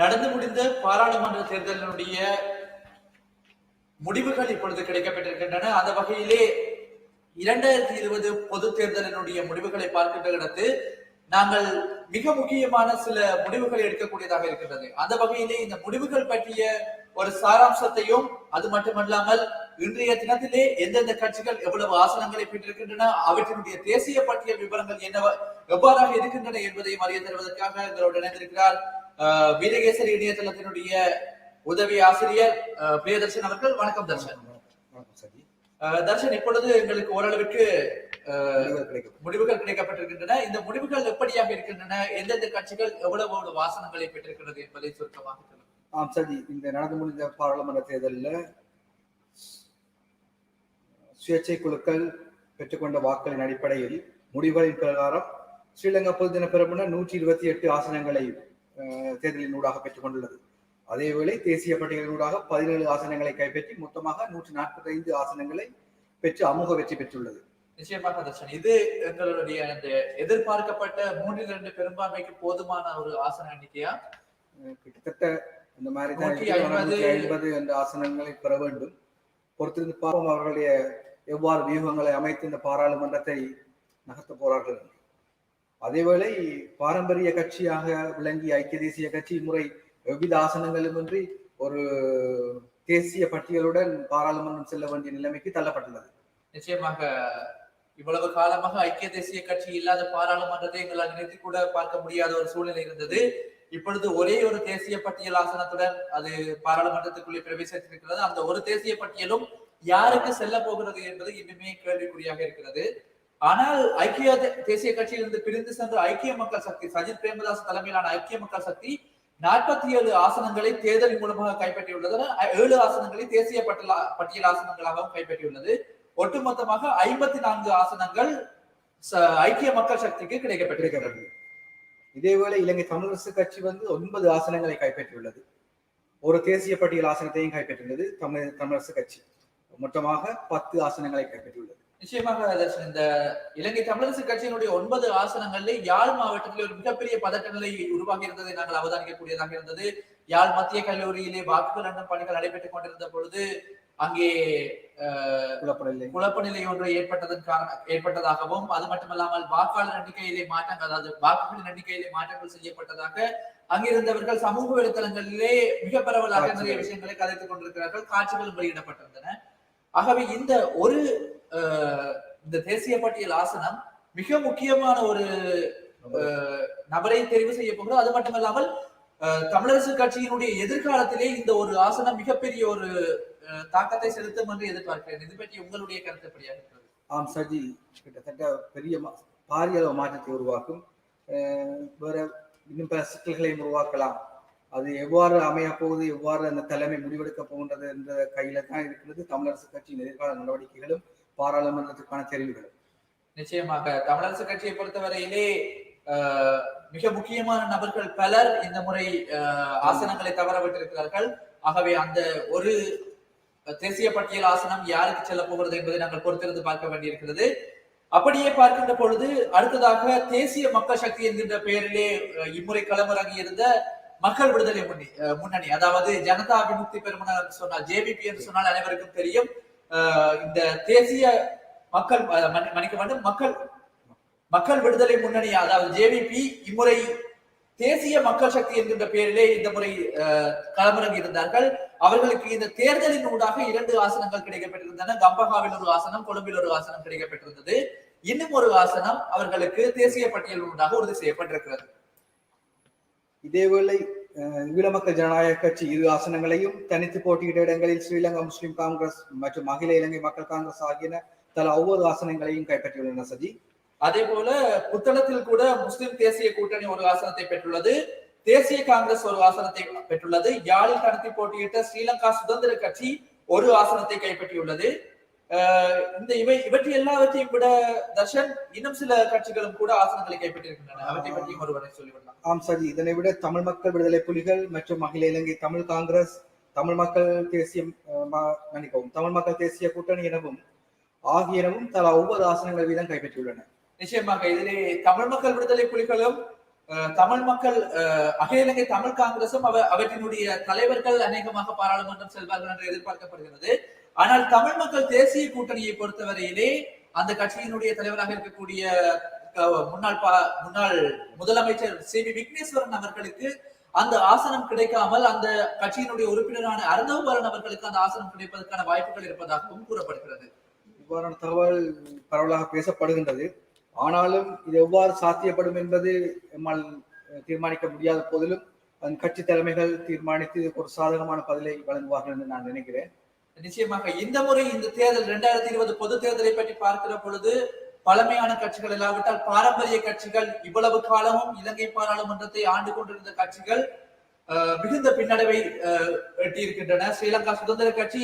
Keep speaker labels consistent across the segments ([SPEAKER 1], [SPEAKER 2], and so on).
[SPEAKER 1] நடந்து முடிந்த பாராளுமன்ற தேர்தலினுடைய முடிவுகள் இப்பொழுது கிடைக்கப்பட்டிருக்கின்றன. அந்த வகையிலே இரண்டாயிரத்தி இருபது பொது தேர்தலினுடைய முடிவுகளை பார்க்கின்ற இடத்து நாங்கள் மிக முக்கியமான சில முடிவுகள் எடுக்கக்கூடியதாக இருக்கின்றது. அந்த வகையிலே இந்த முடிவுகள் பற்றிய ஒரு சாராம்சத்தையும் அது மட்டுமல்லாமல் இன்றைய தினத்திலே எந்தெந்த கட்சிகள் எவ்வளவு ஆசனங்களை பெற்றிருக்கின்றன அவற்றினுடைய தேசிய பட்டியல் விவரங்கள் என்ன எவ்வாறாக இருக்கின்றன என்பதையும் அறிய தருவதற்காக எங்களோடு இணைந்திருக்கிறார் வீரகேசரி இணையதளத்தினுடைய உதவி ஆசிரியர் பிரியதர்ஷன் அவர்கள். வணக்கம் தர்ஷன். தர்ஷன் இப்பொழுது எங்களுக்கு ஓரளவிற்கு
[SPEAKER 2] முடிவுகள்
[SPEAKER 1] கிடைக்கப்பட்டிருக்கின்றன. இந்த முடிவுகள் எப்படியாக இருக்கின்றன? எந்தெந்த கட்சிகள் எவ்வளவு எவ்வளவு வாசனங்களை பெற்றிருக்கிறது என்பதை சுருக்கமாக
[SPEAKER 2] ஆம் சஜி இந்த நடந்து முடிந்த பாராளுமன்ற தேர்தலில் சுயேட்சை குழுக்கள் பெற்றுக்கொண்ட வாக்களின் அடிப்படையில் முடிவுகளின் பிரகாரம் ஸ்ரீலங்கா பொதுதின பிரபுணர் நூற்றி இருபத்தி எட்டு ஆசனங்களை தேர்தலின் ஊடாக பெற்றுக்கொண்டுள்ளது. அதேவேளை தேசிய பட்டியலினூடாக பதினேழு ஆசனங்களை கைப்பற்றி மொத்தமாக நூற்றி நாற்பத்தி ஐந்து ஆசனங்களை பெற்று அமோக வெற்றி பெற்றுள்ளது.
[SPEAKER 1] நிச்சயமாக தர்ஷன். இது எங்களுடைய அந்த எதிர்பார்க்கப்பட்ட மூன்றில் இரண்டு பெரும்பான்மைக்கு போதுமான ஒரு ஆசன எண்ணிக்கையா?
[SPEAKER 2] கிட்டத்தட்ட இந்த மாதிரி தான்
[SPEAKER 1] ஐம்பது.
[SPEAKER 2] என்ற ஆசனங்களை பெற வேண்டும். பொறுத்திருந்து பார்ப்போம். அவர்களுடைய எவ்வாறு வியூகங்களை அமைத்து இந்த பாராளுமன்றத்தை நகர்த்த போறார்கள். அதேவேளை பாரம்பரிய கட்சியாக விளங்கிய ஐக்கிய தேசிய கட்சி முறை எவ்வித ஆசனங்களுமின்றி ஒரு தேசிய பட்டியலுடன் பாராளுமன்றம் செல்ல வேண்டிய நிலைமைக்கு தள்ளப்பட்டுள்ளது.
[SPEAKER 1] நிச்சயமாக இவ்வளவு காலமாக ஐக்கிய தேசிய கட்சி இல்லாத பாராளுமன்றத்தை எங்களால் நினைத்து கூட பார்க்க முடியாத ஒரு சூழ்நிலை இருந்தது. இப்பொழுது ஒரே ஒரு தேசிய பட்டியல் ஆசனத்துடன் அது பாராளுமன்றத்துக்குள்ளே பிரவேசித்திருக்கிறது. அந்த ஒரு தேசிய பட்டியலும் யாருக்கு செல்ல போகிறது என்பது இன்னுமே கேள்விக்குறியாக இருக்கிறது. ஆனால் ஐக்கிய தேசிய கட்சியிலிருந்து பிரிந்து சென்ற ஐக்கிய மக்கள் சக்தி சஜித் பிரேமதாஸ் தலைமையிலான ஐக்கிய மக்கள் சக்தி நாற்பத்தி ஏழு ஆசனங்களை தேர்தல் மூலமாக கைப்பற்றியுள்ளது ஏழு ஆசனங்களை தேசிய பட்டியல் பட்டியல் ஆசனங்களாகவும் கைப்பற்றியுள்ளது. ஒட்டுமொத்தமாக ஐம்பத்தி நான்கு ஆசனங்கள் ச- ஐக்கிய மக்கள் சக்திக்கு கிடைக்கப்பட்டிருக்கிறது.
[SPEAKER 2] இதேவேளை இலங்கை தமிழரசு கட்சி வந்து ஒன்பது ஆசனங்களை கைப்பற்றியுள்ளது. ஒரு தேசிய பட்டியல் ஆசனத்தையும் கைப்பற்றியுள்ளது தமிழ் தமிழரசு கட்சி. மொத்தமாக பத்து ஆசனங்களை கைப்பற்றியுள்ளது.
[SPEAKER 1] நிச்சயமாக இந்த இலங்கை தமிழரசு கட்சியினுடைய ஒன்பது ஆசனங்களில் யாழ் மாவட்டத்தில் ஒரு மிகப்பெரிய பதட்ட நிலை உருவாகி இருந்ததை நாங்கள் அவதானிக்கக்கூடியதாக இருந்தது. யாழ் மத்திய கல்லூரியிலே வாக்குகள் எண்ணும் பணிகள் நடைபெற்றுக் கொண்டிருந்த பொழுது அங்கே
[SPEAKER 2] குழப்பநிலை
[SPEAKER 1] குழப்ப நிலை ஒன்று ஏற்பட்டதன் காரணம் ஏற்பட்டதாகவும் அது மட்டுமல்லாமல் வாக்காளர் எண்ணிக்கையிலே மாற்றங்கள் அதாவது வாக்குகளின் எண்ணிக்கையிலே மாற்றங்கள் செய்யப்பட்டதாக அங்கிருந்தவர்கள் சமூக வலைத்தளங்களிலே மிக பரவலாக நிறைய. விஷயங்களை கதைத்துக் கொண்டிருக்கிறார்கள். காட்சிகளும் வெளியிடப்பட்டிருந்தன. ஆகவே இந்த ஒரு இந்த தேசிய பட்டியல் ஆசனம் மிக முக்கியமான ஒரு நபரை தெரிவு செய்ய போகிறோம் அது மட்டுமல்லாமல் அஹ், தமிழரசு கட்சியினுடைய எதிர்காலத்திலே இந்த ஒரு ஆசனம் மிகப்பெரிய ஒரு தாக்கத்தை செலுத்தும் என்று எதிர்பார்க்கிறேன். இது பற்றி உங்களுடைய கருத்து எப்படியாக இருக்கிறது?
[SPEAKER 2] ஆம் சஜி கிட்டத்தட்ட பெரிய பாரிய அளவு மாற்றத்தை உருவாக்கும். வேற இன்னும் பல சிக்கல்களையும் உருவாக்கலாம். அது எவ்வாறு அமைய போகுது எவ்வாறு அந்த தலைமை முடிவெடுக்க போகின்றது என்ற கையில தான் இருக்கிறது. தமிழரசு கட்சியின் எதிர்கால நடவடிக்கைகளும் பாராளுமன்றத்துக்கான தெரிவுகளும்
[SPEAKER 1] நிச்சயமாக தமிழரசு கட்சியை பொறுத்தவரையிலே மிக முக்கியமான நபர்கள் பலர் இந்த முறை ஆசனங்களை தவற விட்டிருக்கிறார்கள். ஆகவே அந்த ஒரு தேசிய பட்டியல் ஆசனம் யாருக்கு செல்ல போகிறது என்பதை நாங்கள் பொறுத்திருந்து பார்க்க வேண்டியிருக்கிறது. அப்படியே பார்க்கின்ற பொழுது அடுத்ததாக தேசிய மக்கள் சக்தி என்கின்ற பெயரிலே இம்முறை களமிறங்கி இருந்த மக்கள் விடுதலை முன்னணி முன்னணி அதாவது ஜனதா விமுக்தி பெருமனர் சொன்னால் ஜேபிபி என்று சொன்னால் அனைவருக்கும் தெரியும். இந்த தேசிய மக்கள் மன்னிக்க வேண்டும் மக்கள் மக்கள் விடுதலை முன்னணி அதாவது ஜேவிபி இம்முறை தேசிய மக்கள் சக்தி என்கின்ற பெயரிலே இந்த முறை அஹ், களமிறங்கி இருந்தார்கள் அவர்களுக்கு இந்த தேர்தலின் ஊடாக இரண்டு ஆசனங்கள் கிடைக்கப்பட்டிருந்தன. கம்பகாவில் ஒரு ஆசனம் கொழும்பில் ஒரு ஆசனம் கிடைக்கப்பட்டிருந்தது. இன்னும் ஒரு ஆசனம் அவர்களுக்கு தேசிய பட்டியல் ஊடாக உறுதி செய்யப்பட்டிருக்கிறது.
[SPEAKER 2] இதேவேளை ஈழ மக்கள் ஜனநாயக கட்சி இரு ஆசனங்களையும் தனித்து போட்டியிட்ட இடங்களில் ஸ்ரீலங்கா முஸ்லிம் காங்கிரஸ் மற்றும் அகில இலங்கை மக்கள் காங்கிரஸ் ஆகியன தலா ஒவ்வொரு ஆசனங்களையும் கைப்பற்றியுள்ளன சஜி
[SPEAKER 1] அதே போல புத்தளத்தில் கூட முஸ்லிம் தேசிய கூட்டணி ஒரு ஆசனத்தை பெற்றுள்ளது தேசிய காங்கிரஸ் ஒரு ஆசனத்தை பெற்றுள்ளது யாழில் நடத்தி போட்டியிட்ட ஸ்ரீலங்கா சுதந்திர கட்சி ஒரு ஆசனத்தை கைப்பற்றியுள்ளது இந்த இவை இவற்றை எல்லாவற்றையும் விட தர்ஷன் இன்னும் சில கட்சிகளும் கூட ஆசனங்களை கைப்பற்றியிருக்கின்றன. அவற்றை பற்றியும் ஒருவரை சொல்லிவிடலாம்
[SPEAKER 2] ஆம் சஜி இதனை விட தமிழ் மக்கள் விடுதலை புலிகள் மற்றும் அகில இலங்கை தமிழ் காங்கிரஸ் தமிழ் மக்கள் தேசிய மன்னிக்கவும் தமிழ் மக்கள் தேசிய கூட்டணி எனவும் ஆகியனவும் தலா ஒவ்வொரு ஆசனங்கள் வீதம் கைப்பற்றியுள்ளன.
[SPEAKER 1] நிச்சயமாக இதிலே தமிழ் மக்கள் விடுதலை புலிகளும் தமிழ் மக்கள் அகில இலங்கை தமிழ் காங்கிரசும் அவ அவற்றினுடைய தலைவர்கள் அநேகமாக பாராளுமன்றம் செல்வார்கள் என்று எதிர்பார்க்கப்படுகிறது. ஆனால் தமிழ் மக்கள் தேசிய கூட்டணியை பொறுத்தவரையிலே அந்த கட்சியினுடைய தலைவராக இருக்கக்கூடிய முன்னாள் பா- முன்னாள் முதலமைச்சர் சி. வி. விக்னேஸ்வரன் அவர்களுக்கு அந்த ஆசனம் கிடைக்காமல் அந்த கட்சியினுடைய உறுப்பினரான அருந்தவபரன் அவர்களுக்கு அந்த ஆசனம் கிடைப்பதற்கான வாய்ப்புகள் இருப்பதாகவும் கூறப்படுகிறது.
[SPEAKER 2] இவ்வாறான தகவல் பரவலாக பேசப்படுகின்றது. ஆனாலும் இது எவ்வாறு சாத்தியப்படும் என்பது எம்மால் தீர்மானிக்க முடியாத போதிலும் அதன் கட்சி தலைமைகள் தீர்மானித்து ஒரு சாதகமான பதிலை வழங்குவார்கள் என்று நான் நினைக்கிறேன்.
[SPEAKER 1] நிச்சயமாக இந்த முறை இந்த தேர்தல் இரண்டாயிரத்தி இருபது பொது தேர்தலை பற்றி பார்க்கிற பொழுது பழமையான கட்சிகள் இல்லாவிட்டால் பாரம்பரிய கட்சிகள் இவ்வளவு காலமும் இலங்கை பாராளுமன்றத்தை ஆண்டு கொண்டிருந்த கட்சிகள் மிகுந்த பின்னடைவை அஹ், எட்டியிருக்கின்றன. ஸ்ரீலங்கா சுதந்திர கட்சி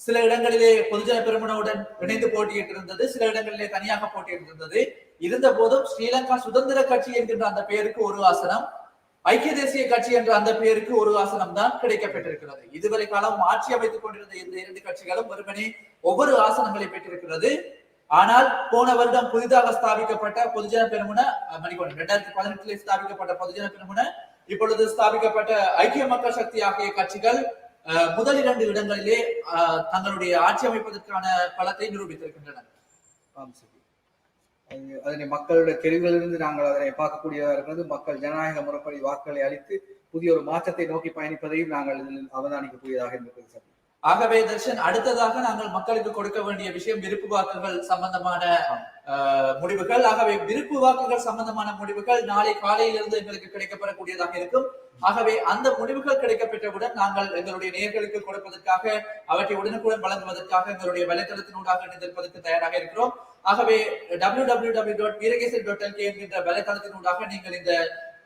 [SPEAKER 1] சில இடங்களிலே பொதுஜன பெருமனவுடன் இணைந்து போட்டியிட்டிருந்தது சில இடங்களிலே தனியாக போட்டியிட்டிருந்தது. இருந்த போதும் ஸ்ரீலங்கா சுதந்திர கட்சி என்கின்ற அந்த பெயருக்கு ஒரு ஆசனம். ஐக்கிய தேசிய கட்சி என்ற அந்த பெயருக்கு ஒரு ஆசனம் தான் கிடைக்கப்பட்டிருக்கிறது இதுவரை காலம் ஆட்சி அமைத்துக் கொண்டிருந்த இந்த இரண்டு கட்சிகளும் வெறுமனே ஒவ்வொரு ஆசனங்களை பெற்றிருக்கிறது. ஆனால் போன வருடம் புதிதாக ஸ்தாபிக்கப்பட்ட பொதுஜன பெருமுன அஹ், மன்னிக்கணும் இரண்டாயிரத்தி பதினெட்டில் ஸ்தாபிக்கப்பட்ட பொதுஜன பெருமுன இப்பொழுது ஸ்தாபிக்கப்பட்ட ஐக்கிய மக்கள் சக்தி ஆகிய கட்சிகள் முதல் இரண்டு இடங்களிலே தங்களுடைய ஆட்சி அமைப்பதற்கான பலத்தை நிரூபித்திருக்கின்றன.
[SPEAKER 2] அதனை மக்களுடைய தெருவிலிருந்து நாங்கள் அதனை பார்க்கக்கூடியதாக இருக்கிறது மக்கள் ஜனநாயக முறைப்படி வாக்குகளை அளித்து புதிய ஒரு மாற்றத்தை நோக்கி பயணிப்பதையும் நாங்கள் இதில் அவதானிக்கக்கூடியதாக இருக்கிறது சார்.
[SPEAKER 1] ஆகவே தர்ஷன் அடுத்ததாக நாங்கள் மக்களுக்கு கொடுக்க வேண்டிய விஷயம் விருப்பு வாக்குகள் சம்பந்தமான அஹ், முடிவுகள். ஆகவே விருப்பு வாக்குகள் சம்பந்தமான முடிவுகள் நாளை காலையிலிருந்து எங்களுக்கு கிடைக்கப்படக்கூடியதாக இருக்கும். ஆகவே அந்த முடிவுகள் கிடைக்கப்பெற்றவுடன் நாங்கள் எங்களுடைய நேர்களுக்கு கொடுப்பதற்காக அவற்றை உடனுக்குடன் வழங்குவதற்காக எங்களுடைய வலைத்தளத்தினூடாக இணைந்திருப்பதற்கு தயாராக இருக்கிறோம். ஆகவே W W W dot Veerakesan dot என்கின்ற நீங்கள் இந்த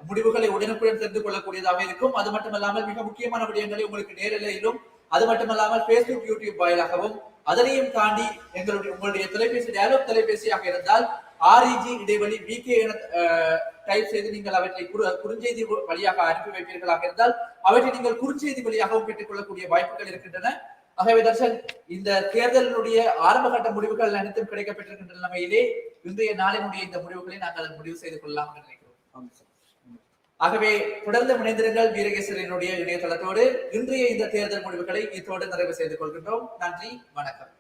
[SPEAKER 1] முடிவுகளை உடனுக்குடன் தெரிந்து கொள்ளக்கூடியதாக இருக்கும். அது மட்டுமல்லாமல் மிக முக்கியமான விடயங்களை உங்களுக்கு நேரிலையிலும் அது மட்டுமல்லாமல் பேஸ்புக் யூடியூப் வாயிலாகவும் அதனையும் தாண்டி எங்களுடைய உங்களுடைய தொலைபேசி டயலாக் தொலைபேசியாக இருந்தால் ஆர்இஜி இடைவெளி விகே என டைப் செய்து நீங்கள் அவற்றை குறு- குறுஞ்செய்தி வழியாக அனுப்பி வைப்பீர்களாக இருந்தால் அவற்றை நீங்கள் குறுஞ்செய்தி வழியாகவும் பெற்றுக்கொள்ளக்கூடிய வாய்ப்புகள் இருக்கின்றன. ஆகவே தர்ஷன் இந்த தேர்தலினுடைய ஆரம்பகட்ட முடிவுகள் அனைத்தும் கிடைக்கப்பட்டிருக்கின்ற நிலைமையிலே இன்றைய நாளினுடைய இந்த முடிவுகளை நாங்கள் முடிவு செய்து கொள்ளலாம் என்று நினைக்கிறோம். ஆகவே தொடர்ந்து இணைந்திருங்கள் வீரகேசரினுடைய இணையதளத்தோடு. இன்றைய இந்த தேர்தல் முடிவுகளை இத்தோடு நிறைவு செய்து கொள்கின்றோம். நன்றி வணக்கம்.